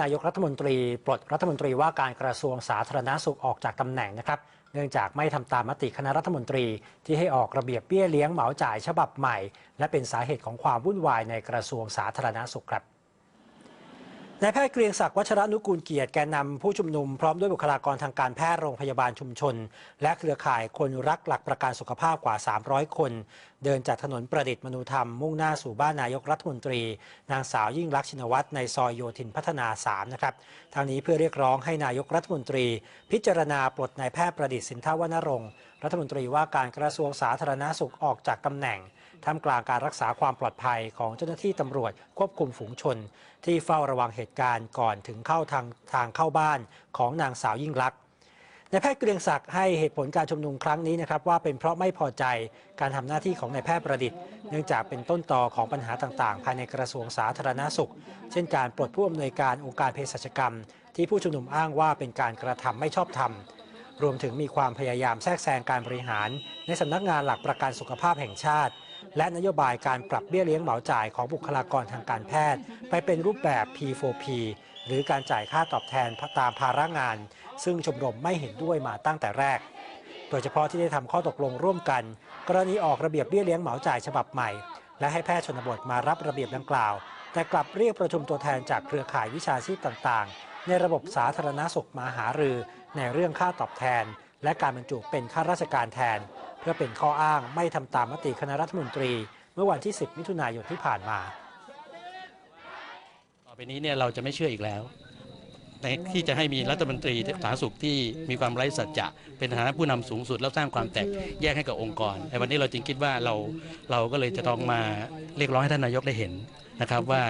นายกรัฐมนตรีปลดรัฐมนตรีว่าการกระทรวงสาธารณสุขออกจากตำแหน่งนะครับ เนื่องจากไม่ทำตามมติคณะรัฐมนตรี ที่ให้ออกระเบียบเบี้ยเลี้ยงเหมาจ่ายฉบับใหม่ และเป็นสาเหตุของความวุ่นวายในกระทรวงสาธารณสุขครับ นายแพทย์เกรียงศักดิ์วัชรนุกูลเกียรติแกนนำผู้ชุมนุมพร้อมด้วยบุคลากรทางการแพทย์โรงพยาบาลชุมชน และเครือข่ายคนรักหลักประกันสุขภาพกว่า 300 คน เดินจากถนนประดิษฐ์มนุธรรมมุ่งหน้าสู่บ้านนายกรัฐมนตรี นางสาวยิ่งลักษณ์ชินวัตรในซอยโยธินพัฒนา 3 นะครับทางนี้เพื่อเรียกร้องให้นายกรัฐมนตรี พิจารณาปลดนายแพทย์ประดิษฐ์สินทวนรงค์ รัฐมนตรีว่าการกระทรวงสาธารณาสุขออกจากตำแหน่งท่ามกลางการรักษาความปลอดภัยของเจ้าหน้าที่ตำรวจควบคุมฝูงชน ที่เฝ้าระวังเหตุการณ์ก่อนถึงเข้าทางทางเข้าบ้านของนางสาวยิ่งลักษณ์นายแพทย์เกรียงศักดิ์ให้เหตุผลการชุมนุมครั้งนี้นะครับว่าเป็นเพราะไม่พอใจการทำหน้าที่ของนายแพทย์ประดิษฐ์ เนื่องจากเป็นต้นต่อของปัญหาต่างๆ ภายในกระทรวงสาธารณาสุข เช่นการปลดผู้อำนวยการองค์การเภสัชกรรม ที่ผู้ชุมนุมอ้างว่าเป็นการกระทำไม่ชอบธรรม รวมถึงมีความพยายามแทรกแซงการบริหาร ในสำนักงานหลักประกันสุขภาพแห่งชาติ และนโยบายการปรับเบี้ยเลี้ยงเหมาจ่ายของบุคลากรทางการแพทย์ ไปเป็นรูปแบบ P4P หรือการจ่ายค่าตอบแทนตามภาระงาน ซึ่งชมรมไม่เห็นด้วยมาตั้งแต่แรก โดยเฉพาะที่ได้ทำข้อตกลงร่วมกัน กรณีออกระเบียบเบี้ยเลี้ยงเหมาจ่ายฉบับใหม่ และให้แพทย์ชนบทมารับระเบียบดังกล่าว แต่กลับเรียกประชุมตัวแทนจากเครือข่ายวิชาชีพต่างๆ ในระบบสาธารณสุขมาหารือในเรื่องค่าตอบแทน และการบรรจุเป็นข้าราชการแทน เพื่อเป็นข้ออ้างไม่ทำตามมติคณะรัฐมนตรี เมื่อวันที่ 10 มิถุนายนที่ผ่านมา ต่อไปนี้เนี่ยเราจะไม่เชื่ออีกแล้วในที่จะให้มีรัฐมนตรีสาธารณสุขที่มีความไร้สัจจะเป็นฐานะผู้นำสูงสุดแล้วสร้างความแตกแยกให้กับองค์กรในวันนี้เราจึงคิดว่าเราเราก็เลยจะต้องมาเรียกร้องให้ท่านนายกได้เห็น นะครับว่า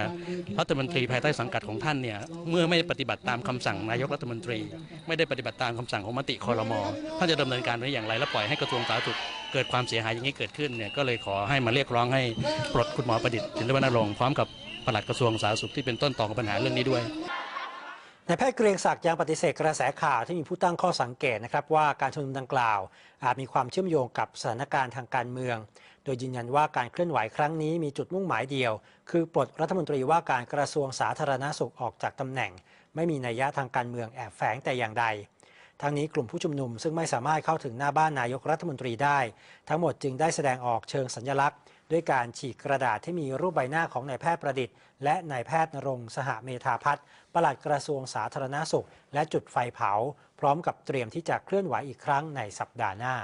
รัฐมนตรีภายใต้สังกัดของท่านเนี่ยเมื่อไม่ปฏิบัติตามคำสั่งนายกรัฐมนตรี ไม่ได้ปฏิบัติตามคำสั่งของมติคอรมอท่านจะดำเนินการไว้อย่างไร และปล่อยให้กระทรวงสาธารณสุขเกิดความเสียหายอย่างนี้เกิดขึ้นเนี่ยก็เลยขอให้มาเรียกร้องให้ปลดคุณหมอประดิษฐ์สินทรวนรงค์พร้อมกับปลัดกระทรวงสาธารณสุขที่เป็นต้นต่อของปัญหาเรื่องนี้ด้วยนายแพทย์เกรียงศักดิ์ยังปฏิเสธกระแสข่าวที่มีผู้ตั้งข้อสังเกตนะครับว่าการชุมนุมดังกล่าว อาจมีความเชื่อมโยงกับสถานการณ์ทางการเมือง โดยยืนยันว่าการเคลื่อนไหวครั้งนี้มีจุดมุ่งหมายเดียว คือปลดรัฐมนตรีว่าการกระทรวงสาธารณาสุขออกจากตำแหน่ง ไม่มีนัยยะทางการเมืองแอบแฝงแต่อย่างใดทั้งนี้กลุ่มผู้ชุมนุมซึ่งไม่สามารถเข้าถึงหน้าบ้านนายกรัฐมนตรีได้ ทั้งหมดจึงได้แสดงออกเชิงสัญลักษณ์ ด้วยการฉีกกระดาษที่มีรูปใบหน้าของนายแพทย์ประดิษฐ์ และนายแพทย์นรงสหเมธาพัฒน์ปลัดกระทรวงสาธารณาสุข และจุดไฟเผา พร้อมกับเตรียมที่จะเคลื่อนไหวอีกครั้งในสัปดาห์หน้า